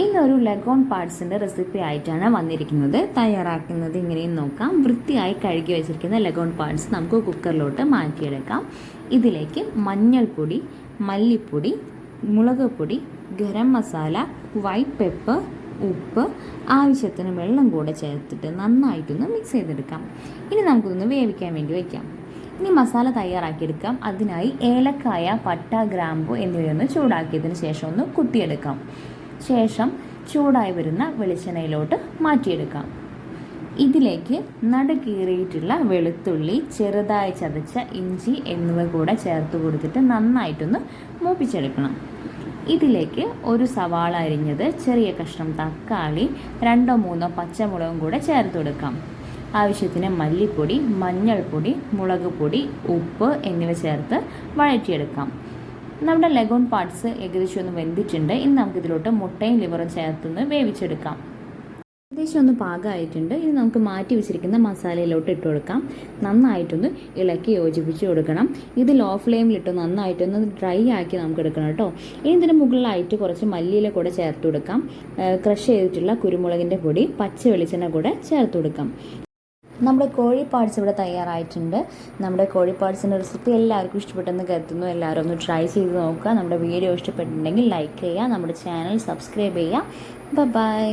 ഇന്നൊരു leghorn പാർട്സിന്റെ recipe ആയിട്ടാണ് വന്നിരിക്കുന്നത്. തയ്യാറാക്കുന്നത് ഇങ്ങനെയും നോക്കാം. വൃത്തിയായി കഴുകി വെച്ചിരിക്കുന്ന ലെഗോൺ പാർട്സ് നമുക്ക് കുക്കറിലോട്ട് മാറ്റിയെടുക്കാം. ഇതിലേക്ക് മഞ്ഞൾപ്പൊടി മല്ലിപ്പൊടി മുളക് പൊടി ഗരം മസാല വൈറ്റ് പെപ്പർ ഉപ്പ് ആവശ്യത്തിന് വെള്ളം കൂടെ ചേർത്തിട്ട് നന്നായിട്ടൊന്ന് മിക്സ് ചെയ്തെടുക്കാം. ഇനി നമുക്കിതൊന്ന് വേവിക്കാൻ വേണ്ടി വയ്ക്കാം ഇനി മസാല തയ്യാറാക്കിയെടുക്കാം. അതിനായി ഏലക്കായ പട്ട ഗ്രാമ്പു എന്നിവയൊന്ന് ചൂടാക്കിയതിന് ശേഷം ഒന്ന് കുത്തിയെടുക്കാം. ശേഷം ചൂടായി വരുന്ന വെളിച്ചെണ്ണയിലോട്ട് മാറ്റിയെടുക്കാം. ഇതിലേക്ക് നടുകീറിയിട്ടുള്ള വെളുത്തുള്ളി ചെറുതായി ചതച്ച ഇഞ്ചി എന്നിവ കൂടെ ചേർത്ത് കൊടുത്തിട്ട് നന്നായിട്ടൊന്ന് മൂപ്പിച്ചെടുക്കണം. ഇതിലേക്ക് ഒരു സവാള അരിഞ്ഞത് ചെറിയ കഷ്ണം തക്കാളി രണ്ടോ മൂന്നോ പച്ചമുളകും കൂടെ ചേർത്ത് കൊടുക്കാം. ആവശ്യത്തിന് മല്ലിപ്പൊടി മഞ്ഞൾപ്പൊടി മുളക് പൊടി ഉപ്പ് എന്നിവ ചേർത്ത് വഴറ്റിയെടുക്കാം. നമ്മുടെ ലെഗോൺ പാർട്സ് ഏകദേശം ഒന്ന് വെന്തിട്ടുണ്ട്. ഇനി നമുക്കിതിലോട്ട് മുട്ടയും ലിവറും ചേർത്തൊന്ന് വേവിച്ചെടുക്കാം. ഏകദേശം ഒന്ന് പാകമായിട്ടുണ്ട് ഇനി നമുക്ക് മാറ്റി വെച്ചിരിക്കുന്ന മസാലയിലോട്ട് ഇട്ട് കൊടുക്കാം. നന്നായിട്ടൊന്ന് ഇളക്കി യോജിപ്പിച്ച് കൊടുക്കണം. ഇത് ലോ ഫ്ലെയിമിലിട്ട് നന്നായിട്ടൊന്ന് ഡ്രൈ ആക്കി നമുക്ക് എടുക്കണം കേട്ടോ. ഇനി ഇതിന് മുകളിലായിട്ട് കുറച്ച് മല്ലിയില കൂടെ ചേർത്ത് കൊടുക്കാം. ക്രഷ് ചെയ്തിട്ടുള്ള കുരുമുളകിന്റെ പൊടി പച്ച വെളിച്ചെണ്ണ കൂടെ ചേർത്ത് കൊടുക്കാം. നമ്മുടെ കോഴി പാർട്സ് ഇവിടെ തയ്യാറായിട്ടുണ്ട്. നമ്മുടെ കോഴി പാർട്സിന്റെ റെസിപ്പി എല്ലാവർക്കും ഇഷ്ടപ്പെട്ടെന്ന് കരുതുന്നു. എല്ലാവരും ഒന്ന് ട്രൈ ചെയ്ത് നോക്കുക. നമ്മുടെ വീഡിയോ ഇഷ്ടപ്പെട്ടിട്ടുണ്ടെങ്കിൽ ലൈക്ക് ചെയ്യുക. നമ്മുടെ ചാനൽ സബ്സ്ക്രൈബ് ചെയ്യുക. ബൈ